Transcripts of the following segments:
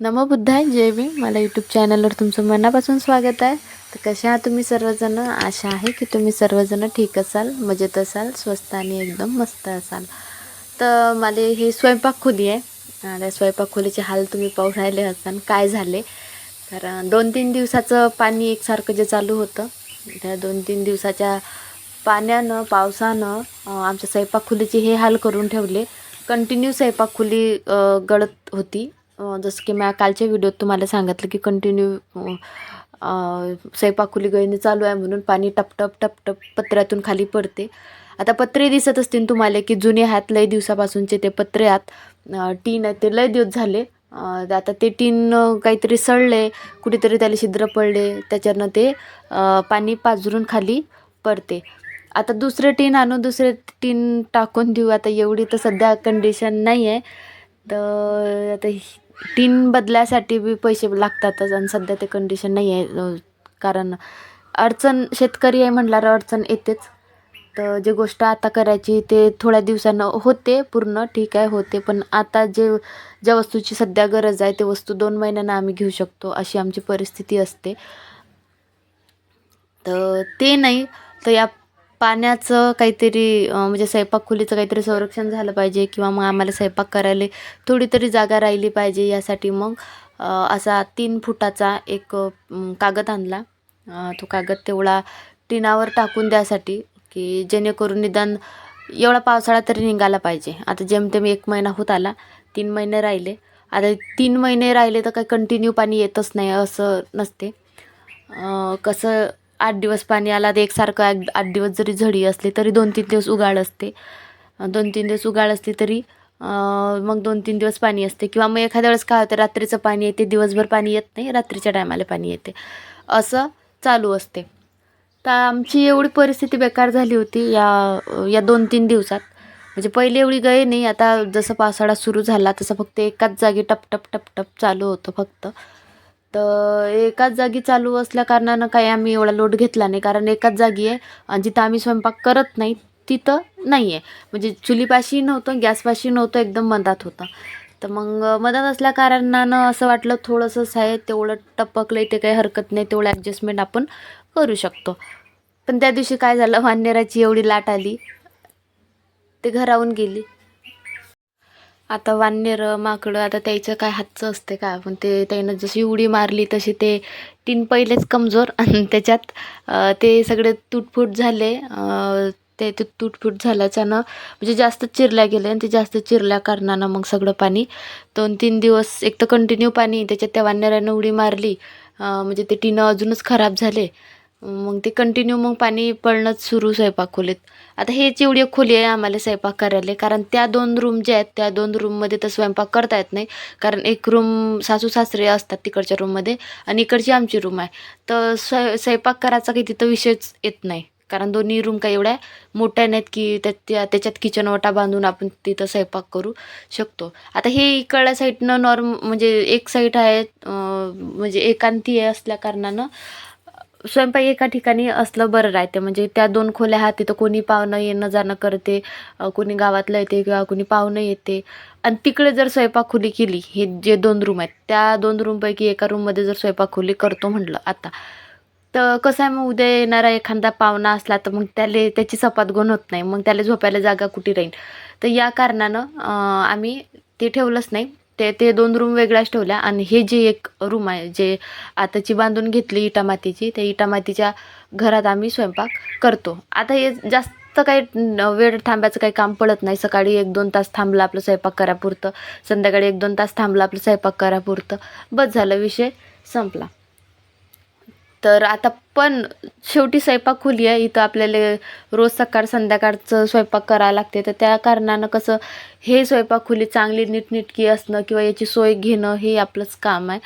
नमबुद्धाय जय भीम. मला यूट्यूब चॅनलवर तुमचं मनापासून स्वागत आहे. तर कशा आहात तुम्ही सर्वजण? आशा आहे की तुम्ही सर्वजण ठीक असाल मजेत असाल स्वस्त आणि एकदम मस्त असाल. तर मला ही स्वयंपाक खोली आहे. आणि स्वयंपाक खोलीचे हाल तुम्ही पाहू राहिले असाल काय झाले. कारण दोन तीन दिवसाचं पाणी एकसारखं जे चालू होतं त्या दोन तीन दिवसाच्या पाण्यानं पावसानं आमच्या स्वयंपाक खोलीचे हे हाल करून ठेवले. कंटिन्यू स्वयंपाक खोली गळत होती. जसं की मी कालच्या व्हिडिओत तुम्हाला सांगितलं की कंटिन्यू सैपाकुली खोली गळणी चालू आहे म्हणून पाणी टपटप टपटप पत्र्यातून खाली पडते. आता पत्रे दिसत असतील तुम्हाला की जुने हात लय दिवसापासूनचे ते पत्रे आत टीन आहे ते लय दिवस झाले. आता ते टीन काहीतरी सडले कुठेतरी त्याला छिद्र पडले त्याच्यानं ते पाणी पाझरून खाली पडते. आता दुसरे टीन आणू दुसरे टीन टाकून देऊ. आता एवढी तर सध्या कंडिशन नाही आहे तर आता ही- टीन बदलायसाठी बी पैसे लागतातच आणि सध्या ते कंडिशन नाही आहे. कारण अडचण शेतकरी आहे म्हटल्यावर अडचण येतेच. तर जे गोष्ट आता करायची ते थोड्या दिवसानं होते पूर्ण ठीक आहे होते. पण आता जे ज्या वस्तूची सध्या गरज आहे ते वस्तू दोन महिन्यानं आम्ही घेऊ शकतो अशी आमची परिस्थिती असते. तर ते नाही. तर या पाण्याचं काहीतरी म्हणजे स्वयंपाक खोलीचं काहीतरी संरक्षण झालं पाहिजे किंवा मग आम्हाला स्वयंपाक करायला थोडी तरी जागा राहिली पाहिजे यासाठी मग असा तीन फुटाचा एक कागद आणला. तो कागद तेवढा टिनावर टाकून द्यासाठी की जेणेकरून निदान एवढा पावसाळा तरी निघाला पाहिजे. आता जेमतेम एक महिना होत आला तीन महिने राहिले. आता तीन महिने राहिले तर काही कंटिन्यू पाणी येतच नाही असं नसते. कसं आठ दिवस पाणी आला तर एकसारखं आठ आठ दिवस जरी झडी असली तरी दोन तीन दिवस उगाळ असते. दोन तीन दिवस उगाळ असली तरी मग दोन तीन दिवस पाणी असते. किंवा मग एखाद्या वेळेस काय होतं रात्रीचं पाणी येते दिवसभर पाणी येत नाही रात्रीच्या टायमाला पाणी येते. असं चालू असते. तर आमची एवढी परिस्थिती बेकार झाली होती या या दोन तीन दिवसात. म्हणजे पहिले एवढी गय नाही आता जसं पावसाळा सुरू झाला तसं फक्त एकाच जागी टप टप टप टप चालू होतं फक्त. तर एकाच जागी चालू असल्या कारणानं काही आम्ही एवढा लोड घेतला नाही. कारण एकाच जागी आहे आणि जिथं आम्ही स्वयंपाक करत नाही तिथं नाही आहे म्हणजे चुलीपाशी नव्हतं गॅसपाशी नव्हतं एकदम मधात होतं. तर मग मधात असल्या कारणानं असं वाटलं थोडंसंच आहे तेवढं टपकलं ते काही हरकत नाही तेवढं ॲडजस्टमेंट आपण करू शकतो. पण त्या दिवशी काय झालं वानेराची एवढी लाट आली. ते घराहून गेली. आता वानर माकडं आता त्याचं काय हातचं असते का? पण ते त्यानं जशी उडी मारली तशी ते तीन पहिलेच कमजोर. आणि त्याच्यात ते सगळे तुटफूट झाले. ते ते तुटफूट झाल्याच्यानं म्हणजे जास्त चिरल्या गेले आणि ते जास्त चिरल्या कारणानं मग सगळं पाणी. दोन तीन दिवस एक तर कंटिन्यू पाणी त्याच्यात त्या वानरानं उडी मारली. म्हणजे ते टिनं अजूनच खराब झाले. मग ते कंटिन्यू मग पाणी पडणंच सुरू स्वयंपाक खोलीत. आता हेच जेवढी खोली आहे आम्हाला स्वयंपाक करायला कारण त्या दोन रूम ज्या आहेत त्या दोन रूममध्ये तर स्वयंपाक करता येत नाही. कारण एक रूम सासू सासरे असतात तिकडच्या रूममध्ये आणि इकडची आमची रूम आहे. तर स्वय स्वयंपाक करायचा काही तिथं विषयच येत नाही. कारण दोन्ही रूम काही एवढ्या मोठ्या नाहीत की त्या त्या- त्याच्यात किचन ओटा बांधून आपण तिथं स्वयंपाक करू शकतो. आता हे इकडल्या साईडनं नॉर्म म्हणजे एक साईड आहे म्हणजे एकांती असल्या कारणानं स्वयंपाक एका ठिकाणी असलं बरं राहते. म्हणजे त्या दोन खोल्या हा तिथं कोणी पाहुणं येणं जाणं करते कोणी गावातलं येते किंवा कोणी पाहुणं येते. आणि तिकडे जर स्वयंपाक खोली केली हे जे दोन रूम आहेत त्या दोन रूमपैकी एका रूममध्ये जर स्वयंपाक खोली करतो म्हटलं आता तर कसं आहे मग उद्या येणारा एखादा पाहुणा असला तर मग त्याला त्याची सपात गुण होत नाही. मग त्याला झोपायला जागा कुठे राहील? तर या कारणानं आम्ही ते ठेवलंच नाही. ते ते दोन रूम वेगळ्याच ठेवल्या. आणि हे जे एक रूम आहे जे आताची बांधून घेतली इटा मातीची त्या इटा मातीच्या घरात आम्ही स्वयंपाक करतो. आता हे जास्त काही वेळ थांबायचं काही काम पडत नाही. सकाळी एक दोन तास थांबलं आपलं स्वयंपाक करापुरतं. संध्याकाळी एक दोन तास थांबलं आपलं स्वयंपाक करापुरतं. बस झालं विषय संपला. तर आता पण शेवटी स्वयंपाक खोली आहे. इथं आपल्याला रोज सकाळ संध्याकाळचं स्वयंपाक करावं लागते. तर त्या कारणानं कसं हे स्वयंपाक खोली चांगली नीटनिटकी असणं किंवा याची सोय घेणं हे आपलंच काम आहे.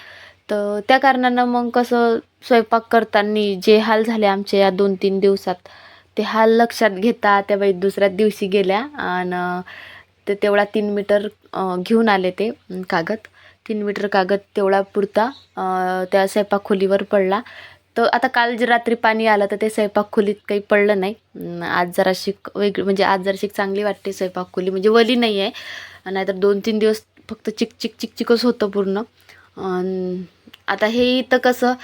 तर त्या कारणानं मग कसं स्वयंपाक करताना जे हाल झाले आमचे या दोन तीन दिवसात ते हाल लक्षात घेता त्या बाई दुसऱ्या दिवशी गेल्या आणि ते तेवढा तीन मीटर घेऊन आले ते कागद. तीन मीटर कागद तेवढा पुरता त्या स्वयंपाक खोलीवर पडला. तर आता काल जे रात्री पाणी आलं तर ते स्वयंपाक खोलीत काही पडलं नाही. आज आज जराशी वेगळी म्हणजे आज जराशी चांगली वाटते स्वयंपाक खोली. म्हणजे वली नाही आहे. नाहीतर दोन तीन दिवस फक्त चिक चिक चिक चिकच होतं पूर्ण. आता हे इथं कसं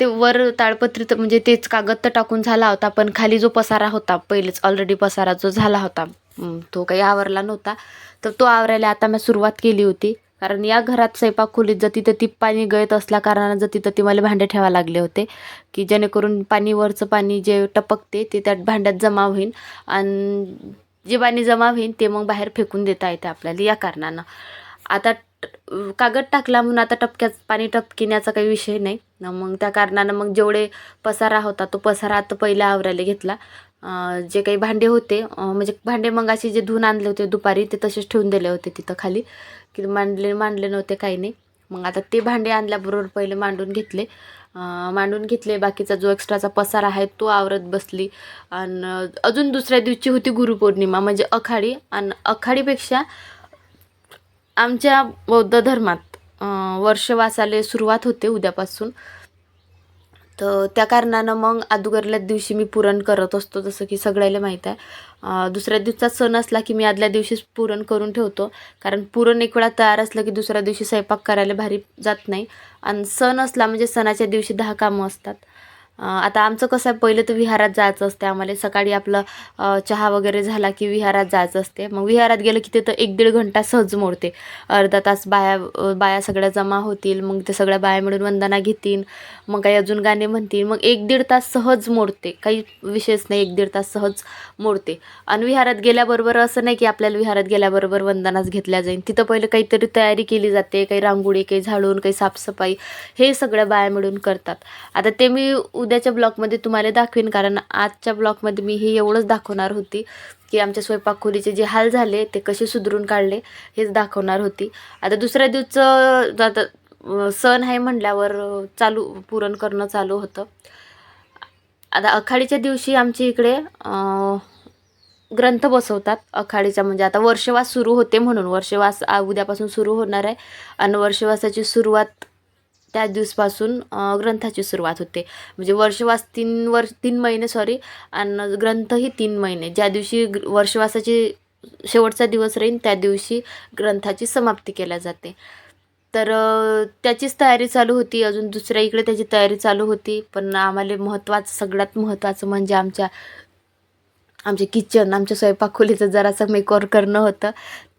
ते वर ताडपत्री तर म्हणजे तेच कागद तर टाकून झाला होता पण खाली जो पसारा होता पहिलेच ऑलरेडी पसारा जो झाला होता तो काही आवरला नव्हता. तर तो आवरायला आता मी सुरुवात केली होती. कारण या घरात स्वयंपाक खोलीत जर तिथं ती पाणी गळत असल्या कारणानं जर तिथं ती मला भांडे ठेवा लागले होते की जेणेकरून पाणी वरचं पाणी जे टपकते ते त्यात भांड्यात जमा होईल आणि जे पाणी जमा होईल ते मग बाहेर फेकून देता येते आपल्याला या कारणानं. आता कागद टाकला म्हणून आता टपक्यात पाणी टपकिण्याचा काही विषय नाही. न मग त्या कारणानं मग जेवढे पसारा होता तो पसारा आता पहिला आवरायला घेतला. जे काही भांडे होते म्हणजे भांडे मग असे जे धुवून आणले होते दुपारी ते तसेच ठेवून दिले होते तिथं खाली. की मांडले मांडले नव्हते काही नाही. मग आता ते भांडे आणल्याबरोबर पहिले मांडून घेतले. मांडून घेतले. बाकीचा जो एक्स्ट्राचा पसारा आहे तो आवरत बसली. आणि अजून दुसऱ्या दिवशी होती गुरुपौर्णिमा म्हणजे अखाडी. आणि अखाडीपेक्षा आमच्या बौद्ध धर्मात वर्षवासाले सुरुवात होते उद्यापासून. तर त्या कारणानं मग अगोदरल्या दिवशी मी पुरण करत असतो जसं की सगळ्याला माहीत आहे. दुसऱ्या दिवसाचा सण असला की मी आदल्या दिवशीच पुरण करून ठेवतो. कारण पुरण एक वेळा तयार असलं की दुसऱ्या दिवशी स्वयंपाक करायला भारी जात नाही. आणि सण असला म्हणजे सणाच्या दिवशी दहा कामं असतात. आता आमचं कसं आहे पहिलं तर विहारात जायचं असते आम्हाला सकाळी आपलं चहा वगैरे झाला की विहारात जायचं असते मग विहारात गेलं की तिथं एक दीड घंटा सहज मोडते. अर्धा तास बाया बाया सगळ्या जमा होतील मग ते सगळ्या बाया मिळून वंदना घेतील मग काही अजून गाणे म्हणतील. मग एक दीड तास सहज मोडते. काही विशेष नाही एक दीड तास सहज मोडते. आणि विहारात गेल्याबरोबर असं नाही की आपल्याला विहारात गेल्याबरोबर वंदनाच घेतल्या जाईल तिथं पहिलं काहीतरी तयारी केली जाते. काही रांगोळी काही झाडून काही साफसफाई हे सगळं बाया मिळून करतात. आता ते मी उद्याच्या ब्लॉगमध्ये तुम्हाला दाखवेन कारण आजच्या ब्लॉगमध्ये मी हे एवढंच दाखवणार होती की आमच्या स्वयंपाकखोलीचे जे हाल झाले ते कसे सुधरून काढले हेच दाखवणार होती. आता दुसऱ्या दिवसचं आता सण आहे म्हटल्यावर चालू पुरण करणं चालू होतं. आता आखाडीच्या दिवशी आमच्या इकडे ग्रंथ बसवतात आखाडीचा म्हणजे आता वर्षवास सुरू होते म्हणून वर्षवास उद्यापासून सुरू होणार आहे. आणि वर्षवासाची सुरुवात त्या दिवसपासून ग्रंथाची सुरुवात होते. म्हणजे वर्षवास तीन वर्ष तीन महिने सॉरी आणि ग्रंथही तीन महिने. ज्या दिवशी वर्षवासाची शेवटचा दिवस राहील त्या दिवशी ग्रंथाची समाप्ती केल्या जाते. तर त्याचीच तयारी चालू होती. अजून दुसऱ्या इकडे त्याची तयारी चालू होती. पण आम्हाला महत्त्वाचं सगळ्यात महत्त्वाचं म्हणजे आमच्या आमचे किचन आमच्या स्वयंपाकखोलीचं जरासं मेकओवर करणं होतं.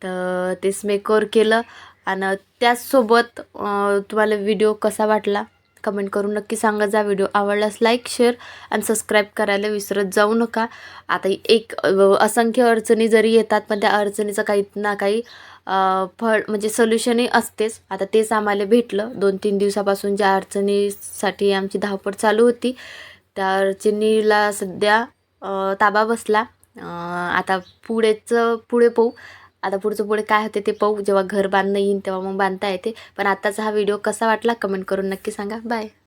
तर तेच मेकओवर केलं. आणि त्याचसोबत तुम्हाला व्हिडिओ कसा वाटला? कमेंट करून नक्की सांगा. जा व्हिडिओ आवडल्यास लाईक शेअर आणि सबस्क्राईब करायला विसरत जाऊ नका. आता एक असंख्य अडचणी जरी येतात पण त्या अडचणीचं काही ना काही फळ म्हणजे सोल्युशनही असतेच. आता तेच आम्हाला भेटलं. दोन तीन दिवसापासून ज्या अडचणीसाठी आमची धावपळ चालू होती त्या अडचणीला सध्या ताबा बसला. आता पुढेचं पुढे पाहू. आता पुढचं पुढे काय होते ते पाहू. जेव्हा घर बांधणं येईन तेव्हा मग बांधता येते. पण आत्ताचा हा व्हिडिओ कसा वाटला? कमेंट करून नक्की सांगा. बाय